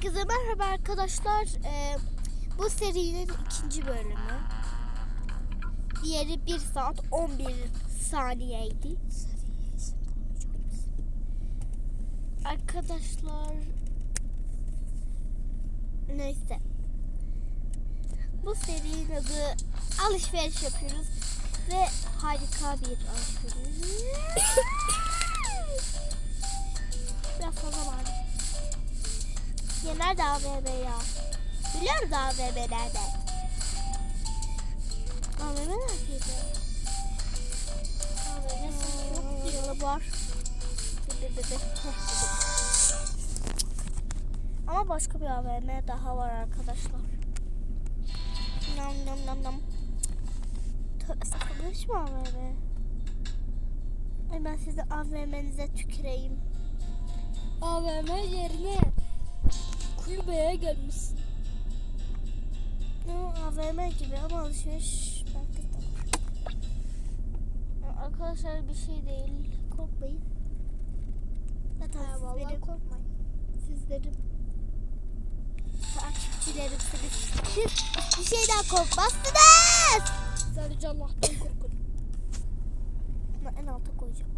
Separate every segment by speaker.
Speaker 1: Herkese merhaba arkadaşlar. Ee, bu serinin ikinci bölümü. Diğeri 1 saat 11 saniyeydi. Arkadaşlar neyse. Bu serinin adı alışveriş yapıyoruz ve harika bir alışveriş. Ya nerede AVM ya? Biliyor musun AVM nerede? AVM neredeydi? AVM yok diyor var. Ama başka bir AVM daha var arkadaşlar. Nam nam nam nam. Sakınmış mı AVM? Ay ben size AVM'nize tüküreyim.
Speaker 2: AVM yerine kulübeye gelmişsin.
Speaker 1: Bu AVM gibi ama alışveriş merkezi Arkadaşlar bir şey değil. Korkmayın. Zaten siz
Speaker 2: vallahi
Speaker 1: benim
Speaker 2: korkmayın.
Speaker 1: sizlerim takipçilerimsiniz. Siz bir şeyden korkmazsınız.
Speaker 2: Sadece Allah'tan korkun.
Speaker 1: Bunu en alta koyacağım.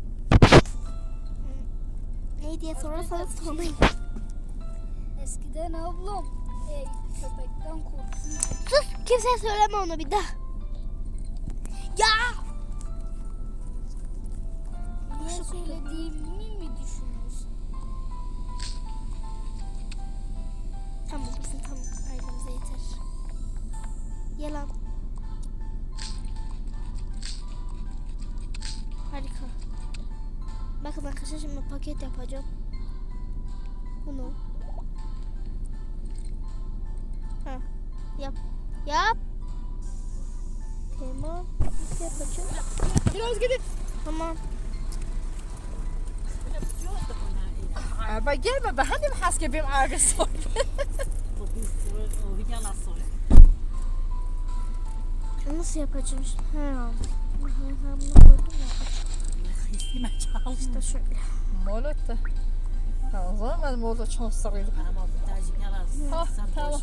Speaker 1: Ne diye sorarsanız sormayın.
Speaker 2: Eskiden ablam e, köpekten korksun.
Speaker 1: Sus kimseye söyleme onu bir daha. Ya!
Speaker 2: Niye söylediğimi mi düşünüyorsun?
Speaker 1: Tamam bizim tam ailemize yeter. Yalan. Harika. Bakın arkadaşlar şimdi paket yapacağım. Bunu. Yap. Tamam. Nasıl yapacağım?
Speaker 2: Biraz gidin.
Speaker 1: Tamam.
Speaker 3: Aber gelme be hani haske beim Auge.
Speaker 1: Nasıl yapacağım? şimdi? Ha. Ha, bunu koydum ya. İşte şöyle.
Speaker 3: Molotto. Ha, o zaman ben molotto çok sarıyordum. Ha, tamam.